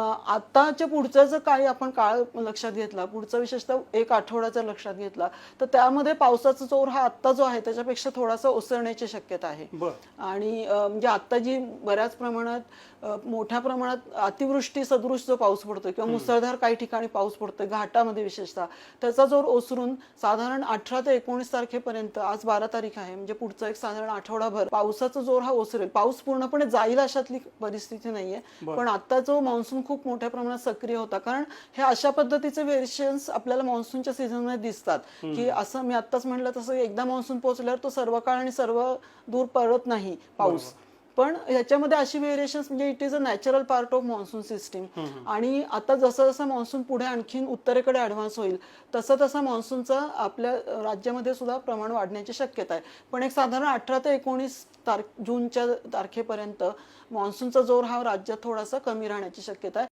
आताच्या पुढचं जर काही आपण काळ लक्षात घेतला पुढचा विशेषतः एक आठवड्याचा लक्षात घेतला तर त्यामध्ये पावसाचा जोर हा आत्ता जो आहे त्याच्यापेक्षा थोडासा ओसरण्याची शक्यता आहे. आणि म्हणजे आता जी बऱ्याच प्रमाणात मोठ्या प्रमाणात अतिवृष्टी सदृश जो पाऊस पडतोय किंवा मुसळधार काही ठिकाणी पाऊस पडतोय घाटामध्ये विशेषतः त्याचा जोर ओसरून साधारण अठरा ते एकोणीस तारखेपर्यंत आज बारा तारीख आहे म्हणजे पुढचा एक साधारण आठवडाभर पावसाचा जोर हा ओसरेल. पाऊस पूर्णपणे जाईल अशातली परिस्थिती नाहीये. पण आता जो मान्सून खूप मोठ्या प्रमाणात सक्रिय होता. कारण हे अशा पद्धतीचे व्हेरिएशन्स आपल्याला मान्सूनच्या सीझनमध्ये दिसतात. की असं मी आत्ताच म्हटलं तसं एकदा मान्सून पोहोचल्यावर तो सर्व काळ आणि सर्व दूर पडत नाही पाऊस. पण ह्याच्यामध्ये अशी व्हेरिएशन्स म्हणजे it is a natural part of monsoon system आणि आता जसं जसं मान्सून पुढे आणखीन उत्तरेकडे ऍडव्हान्स होईल तसं तसं मान्सूनचं आपल्या राज्यामध्ये सुद्धा प्रमाण वाढण्याची शक्यता आहे. पण एक साधारण अठरा ते एकोणीस तार जूनच्या तारखेपर्यंत मान्सूनचा जोर हा राज्यात थोडासा कमी राहण्याची शक्यता आहे.